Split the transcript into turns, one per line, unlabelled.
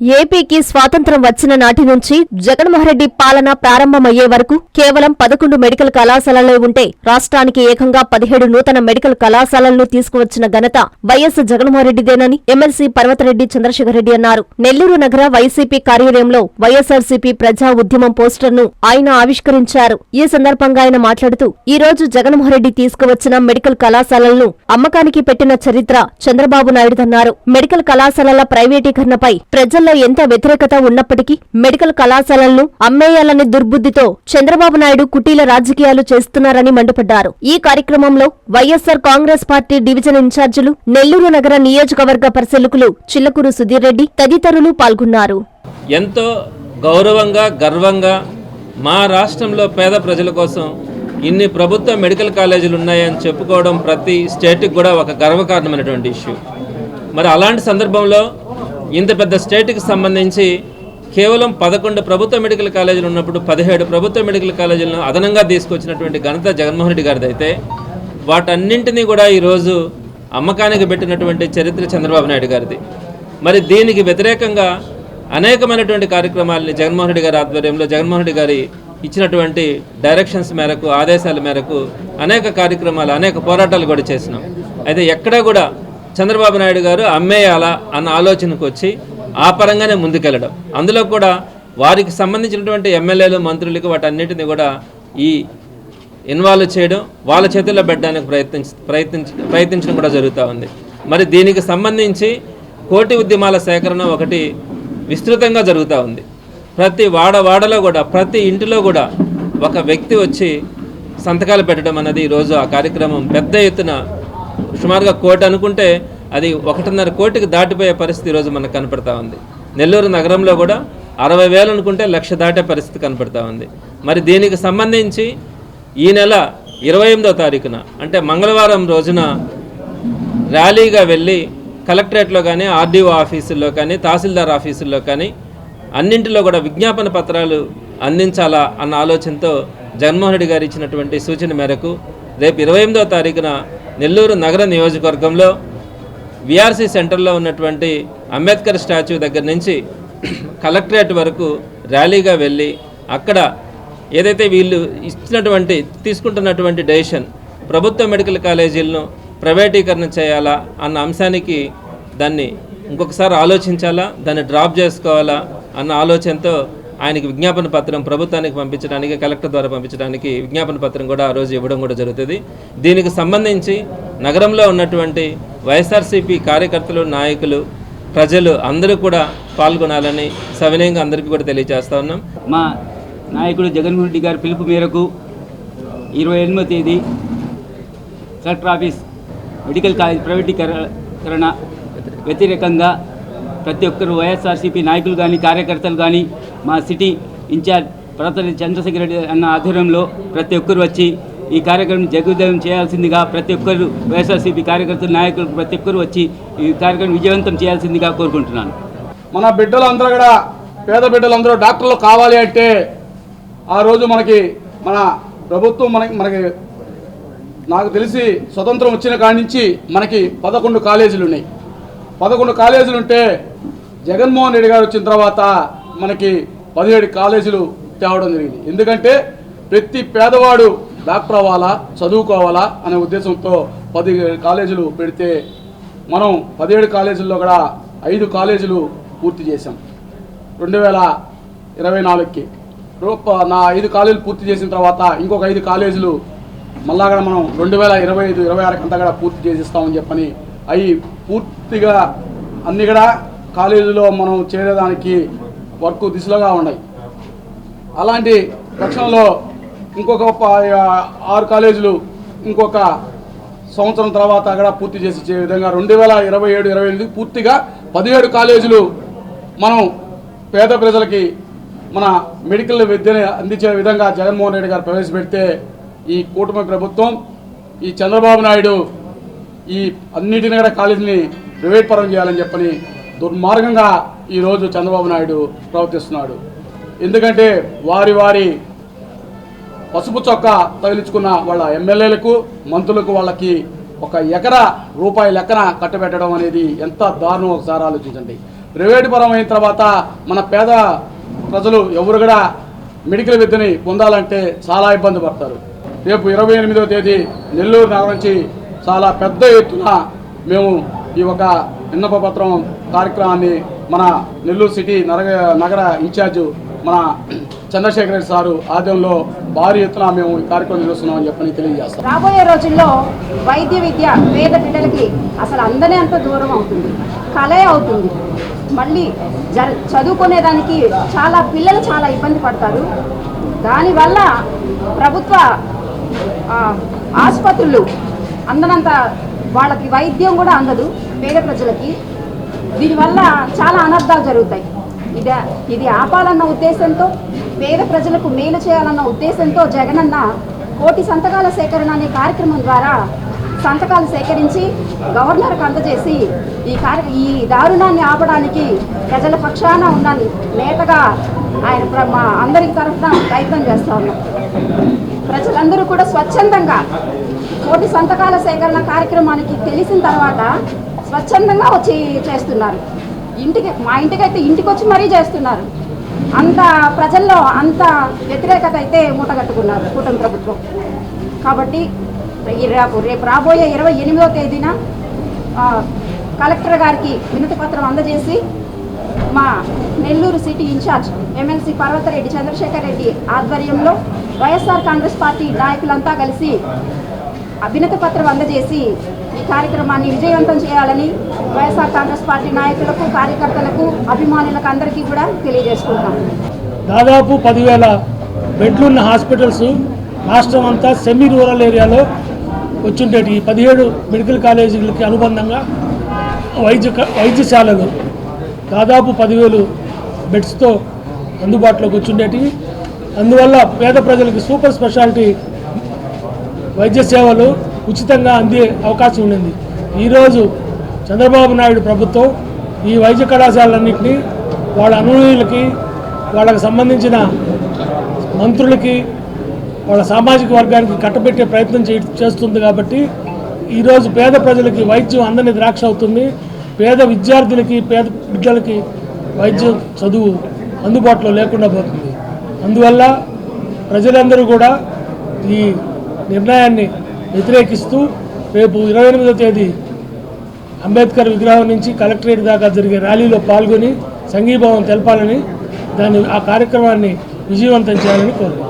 ఏపీకి స్వాతంత్రం వచ్చిన నాటి నుంచి జగన్మోహన్రెడ్డి పాలన ప్రారంభమయ్యే వరకు కేవలం పదకొండు మెడికల్ కళాశాలలే ఉంటే రాష్ట్రానికి ఏకంగా పదిహేడు నూతన మెడికల్ కళాశాలలను తీసుకువచ్చిన ఘనత వైఎస్ జగన్మోహన్రెడ్డిదేనని ఎమ్మెల్సీ పర్వతరెడ్డి చంద్రశేఖరరెడ్డి అన్నారు. నెల్లూరు నగర వైసీపీ కార్యాలయంలో వైఎస్ఆర్సీపీ ప్రజా ఉద్యమం పోస్టర్ను ఆయన ఆవిష్కరించారు. ఈ సందర్భంగా ఆయన మాట్లాడుతూ ఈ రోజు జగన్మోహన్రెడ్డి తీసుకువచ్చిన మెడికల్ కళాశాలలను అమ్మకానికి పెట్టిన చరిత్ర చంద్రబాబు నాయుడుదన్నారు. మెడికల్ కళాశాలల ప్రైవేటీకరణపై ప్రజల్లో ఎంత వ్యతిరేకత ఉన్నప్పటికీ మెడికల్ కళాశాలలను అమ్మేయాలనే దుర్బుద్దితో చంద్రబాబు నాయుడు కుటీల రాజకీయాలు చేస్తున్నారని మండిపడ్డారు. ఈ కార్యక్రమంలో వైఎస్సార్ కాంగ్రెస్ పార్టీ డివిజన్ ఇన్ఛార్జీలు నెల్లూరు నగర నియోజకవర్గ పరిశీలకులు చిల్లకూరు సుధీర్ రెడ్డి తదితరులు పాల్గొన్నారు.
ఎంతో గౌరవంగా గర్వంగా మా రాష్ట్రంలో పేద ప్రజల కోసం ఇన్ని ప్రభుత్వ మెడికల్ కాలేజీలు ఉన్నాయని చెప్పుకోవడం ప్రతి స్టేట్కి కూడా ఒక గర్వకారణమైనటువంటి ఇష్యూ. మరి అలాంటి సందర్భంలో ఇంత పెద్ద స్టేట్కి సంబంధించి కేవలం పదకొండు ప్రభుత్వ మెడికల్ కాలేజీలు ఉన్నప్పుడు పదిహేడు ప్రభుత్వ మెడికల్ కాలేజీలను అదనంగా తీసుకొచ్చినటువంటి ఘనత జగన్మోహన్ రెడ్డి గారిది అయితే వాటన్నింటినీ కూడా ఈరోజు అమ్మకానికి పెట్టినటువంటి చరిత్ర చంద్రబాబు నాయుడు గారిది. మరి దీనికి వ్యతిరేకంగా అనేకమైనటువంటి కార్యక్రమాలని జగన్మోహన్ రెడ్డి గారి ఆధ్వర్యంలో జగన్మోహన్ రెడ్డి గారి ఇచ్చినటువంటి డైరెక్షన్స్ మేరకు ఆదేశాల మేరకు అనేక కార్యక్రమాలు అనేక పోరాటాలు కూడా చేసినాం. అయితే ఎక్కడా కూడా చంద్రబాబు నాయుడు గారు అమ్మేయాలా అన్న ఆలోచనకు వచ్చి ఆ పరంగానే ముందుకెళ్ళడం. అందులో కూడా వారికి సంబంధించినటువంటి ఎమ్మెల్యేలు మంత్రులకు వాటన్నిటిని కూడా ఈ ఇన్వాల్వ్ చేయడం వాళ్ళ చేతుల్లో పెట్టడానికి ప్రయత్నించ ప్రయత్నించ ప్రయత్నించడం కూడా జరుగుతూ ఉంది. మరి దీనికి సంబంధించి కోటి ఉద్యమాల సేకరణ ఒకటి విస్తృతంగా జరుగుతూ ఉంది. ప్రతి వాడ వాడలో కూడా ప్రతి ఇంటిలో కూడా ఒక వ్యక్తి వచ్చి సంతకాలు పెట్టడం అన్నది ఈరోజు ఆ కార్యక్రమం పెద్ద ఎత్తున సుమారుగా కోటి అనుకుంటే అది ఒకటిన్నర కోటికి దాటిపోయే పరిస్థితి ఈరోజు మనకు కనపడతా ఉంది. నెల్లూరు నగరంలో కూడా అరవై వేలు అనుకుంటే లక్ష దాటే పరిస్థితి కనపడతా ఉంది. మరి దీనికి సంబంధించి ఈ నెల ఇరవై ఎనిమిదో తారీఖున అంటే మంగళవారం రోజున ర్యాలీగా వెళ్ళి కలెక్టరేట్లో కానీ ఆర్డీఓ ఆఫీసుల్లో కానీ తహసీల్దార్ ఆఫీసుల్లో కానీ అన్నింటిలో కూడా విజ్ఞాపన పత్రాలు అందించాలా అన్న ఆలోచనతో జగన్మోహన్ రెడ్డి గారు ఇచ్చినటువంటి సూచన మేరకు రేపు ఇరవై ఎనిమిదో తారీఖున నెల్లూరు నగర నియోజకవర్గంలో విఆర్సీ సెంటర్లో ఉన్నటువంటి అంబేద్కర్ స్టాచ్యూ దగ్గర నుంచి కలెక్టరేట్ వరకు ర్యాలీగా వెళ్ళి అక్కడ ఏదైతే వీళ్ళు ఇచ్చినటువంటి తీసుకుంటున్నటువంటి డెసిషన్ ప్రభుత్వ మెడికల్ కాలేజీలను ప్రైవేటీకరణ చేయాలా అన్న అంశానికి దాన్ని ఇంకొకసారి ఆలోచించాలా దాన్ని డ్రాప్ చేసుకోవాలా అన్న ఆలోచనతో ఆయనకి విజ్ఞాపన పత్రం ప్రభుత్వానికి పంపించడానికి కలెక్టర్ ద్వారా పంపించడానికి విజ్ఞాపన పత్రం కూడా ఆ రోజు ఇవ్వడం కూడా జరుగుతుంది. దీనికి సంబంధించి నగరంలో ఉన్నటువంటి వైఎస్ఆర్సీపీ కార్యకర్తలు నాయకులు ప్రజలు అందరూ కూడా పాల్గొనాలని సవినయంగా అందరికీ కూడా తెలియజేస్తా ఉన్నాం.
మా నాయకుడు జగన్మోహన్ రెడ్డి గారి పిలుపు మేరకు ఇరవై ఎనిమిదో తేదీ కలెక్టర్ ఆఫీస్ మెడికల్ కాలేజ్ ప్రైవేటీకరణ వ్యతిరేకంగా ప్రతి ఒక్కరు వైఎస్ఆర్సీపీ నాయకులు కానీ కార్యకర్తలు కానీ మా సిటీ ఇన్ఛార్జ్ ప్రతని చంద్రశేఖర్ రెడ్డి అన్న ఆధ్వర్యంలో ప్రతి ఒక్కరు వచ్చి ఈ కార్యక్రమం జగోదయం చేయాల్సిందిగా ప్రతి ఒక్కరు వైఎస్ఆర్సీపీ కార్యకర్తలు నాయకులు ప్రతి ఒక్కరు వచ్చి ఈ కార్యక్రమం విజయవంతం చేయాల్సిందిగా కోరుకుంటున్నాను.
మన బిడ్డలందరూ కూడా పేద బిడ్డలందరూ డాక్టర్లు కావాలి అంటే ఆ రోజు మనకి మన ప్రభుత్వం మనకి మనకి నాకు తెలిసి స్వతంత్రం వచ్చిన కాడి నుంచి మనకి పదకొండు కాలేజీలు ఉన్నాయి. పదకొండు కాలేజీలు ఉంటే జగన్మోహన్ రెడ్డి గారు వచ్చిన తర్వాత మనకి పదిహేడు కాలేజీలు తేవడం జరిగింది. ఎందుకంటే ప్రతి పేదవాడు డాక్టర్ అవ్వాలా చదువుకోవాలా అనే ఉద్దేశంతో పదిహేడు కాలేజీలు పెడితే మనం పదిహేడు కాలేజీల్లో కూడా ఐదు కాలేజీలు పూర్తి చేశాం. రెండు వేల ఇరవై నాలుగుకి. నా ఐదు కాలేజీలు పూర్తి చేసిన తర్వాత ఇంకొక ఐదు కాలేజీలు మళ్ళా కూడా మనం రెండు వేల ఇరవై ఐదు ఇరవై ఆరుకి అంతా కూడా పూర్తి చేసిస్తామని చెప్పని అవి పూర్తిగా అన్ని కూడా కాలేజీలో మనం చేరేదానికి వర్క్ దిశలుగా ఉన్నాయి. అలాంటి పక్షంలో ఇంకొక ప- ఆరు కాలేజీలు ఇంకొక సంవత్సరం తర్వాత కూడా పూర్తి చేసి ఇచ్చే విధంగా రెండు వేల ఇరవై ఏడు ఇరవై ఎనిమిది పూర్తిగా పదిహేడు కాలేజీలు మనం పేద ప్రజలకి మన మెడికల్ విద్యని అందించే విధంగా జగన్మోహన్ రెడ్డి గారు ప్రవేశపెడితే ఈ కూటమి ప్రభుత్వం ఈ చంద్రబాబు నాయుడు ఈ అన్నిటిని కూడా కాలేజీని ప్రైవేట్ పరం చేయాలని చెప్పని దుర్మార్గంగా ఈరోజు చంద్రబాబు నాయుడు ప్రవర్తిస్తున్నాడు. ఎందుకంటే వారి వారి పసుపు చొక్క తగిలించుకున్న వాళ్ళ ఎమ్మెల్యేలకు మంత్రులకు వాళ్ళకి ఒక ఎకరా రూపాయి లెక్కన కట్టబెట్టడం అనేది ఎంత దారుణం ఒకసారి ఆలోచించండి. ప్రైవేటు పరం అయిన తర్వాత మన పేద ప్రజలు ఎవరు కూడా మెడికల్ విద్యని పొందాలంటే చాలా ఇబ్బంది పడతారు. రేపు ఇరవై ఎనిమిదవ తేదీ నెల్లూరు నగరం నుంచి చాలా పెద్ద ఎత్తున మేము ఈ ఒక విన్నప పత్రం కార్యక్రమాన్ని మన నెల్లూరు సిటీ నగర నగర ఇన్ఛార్జు మన చంద్రశేఖర్ రెడ్డి సారు ఆధ్వర్యంలో భారీ ఎత్తున మేము ఈ కార్యక్రమం నిర్వహిస్తున్నామని చెప్పని తెలియజేస్తాం.
రాబోయే రోజుల్లో వైద్య విద్య పేద బిడ్డలకి అసలు అందనే అంత దూరం అవుతుంది. కళే అవుతుంది. మళ్ళీ జ చదువుకునేదానికి చాలా పిల్లలు చాలా ఇబ్బంది పడతారు. దానివల్ల ప్రభుత్వ ఆసుపత్రులు అందనంత వాళ్ళకి వైద్యం కూడా అందదు పేద ప్రజలకి. దీనివల్ల చాలా అనర్థాలు జరుగుతాయి. ఇది ఇది ఆపాలన్న ఉద్దేశంతో పేద ప్రజలకు మేలు చేయాలన్న ఉద్దేశంతో జగనన్న కోటి సంతకాల సేకరణ అనే కార్యక్రమం ద్వారా సంతకాలు సేకరించి గవర్నర్కు అందజేసి ఈ కార్య ఈ దారుణాన్ని ఆపడానికి ప్రజల పక్షాన ఉన్న నేతగా ఆయన మా అందరి తరఫున ప్రయత్నం చేస్తా ఉన్నాం. ప్రజలందరూ కూడా స్వచ్ఛందంగా కోటి సంతకాల సేకరణ కార్యక్రమానికి తెలిసిన తర్వాత స్వచ్ఛందంగా వచ్చి చేస్తున్నారు. ఇంటికి మా ఇంటికైతే ఇంటికి వచ్చి మరీ చేస్తున్నారు. అంత ప్రజల్లో అంత వ్యతిరేకత అయితే మూటగట్టుకున్నారు కూటమి ప్రభుత్వం. కాబట్టి రేపు రేపు రాబోయే ఇరవై ఎనిమిదో తేదీన కలెక్టర్ గారికి వినతి పత్రం అందజేసి మా Nellore city in charge MLC Parvathareddy Chandrasekhar Reddy ఆధ్వర్యంలో వైఎస్ఆర్ కాంగ్రెస్ పార్టీ నాయకులంతా కలిసి వినతి పత్రం అందజేసి ఈ కార్యక్రమాన్ని విజయవంతం చేయాలని వైఎస్ఆర్ కాంగ్రెస్ పార్టీ నాయకులకు కార్యకర్తలకు అభిమానులకు అందరికీ కూడా తెలియజేసుకుంటాం
దాదాపు పదివేల బెడ్లున్న హాస్పిటల్స్ రాష్ట్రం అంతా సెమీ రూరల్ ఏరియాలో వచ్చుండేటి. పదిహేడు మెడికల్ కాలేజీలకి అనుబంధంగా వైద్య వైద్యశాలలు దాదాపు పదివేలు బెడ్స్తో అందుబాటులోకి వచ్చుండేటివి అందువల్ల పేద ప్రజలకు సూపర్ స్పెషాలిటీ వైద్య సేవలు ఉచితంగా అందే అవకాశం ఉండింది. ఈరోజు చంద్రబాబు నాయుడు ప్రభుత్వం ఈ వైద్య కళాశాలన్నింటినీ వాళ్ళ అనునీయులకి వాళ్ళకి సంబంధించిన మంత్రులకి వాళ్ళ సామాజిక వర్గానికి కట్టబెట్టే ప్రయత్నం చే చేస్తుంది కాబట్టి ఈరోజు పేద ప్రజలకి వైద్యం అందని ద్రాక్ష అవుతుంది. పేద విద్యార్థులకి పేద బిడ్డలకి వైద్యం చదువు అందుబాటులో లేకుండా పోతుంది. అందువల్ల ప్రజలందరూ కూడా ఈ నిర్ణయాన్ని వ్యతిరేకిస్తూ రేపు ఇరవై ఎనిమిదో తేదీ అంబేద్కర్ విగ్రహం నుంచి కలెక్టరేట్ దాకా జరిగే ర్యాలీలో పాల్గొని సంఘీభావం తెలపాలని దాన్ని ఆ కార్యక్రమాన్ని విజయవంతం చేయాలని కోరుకుంటున్నాను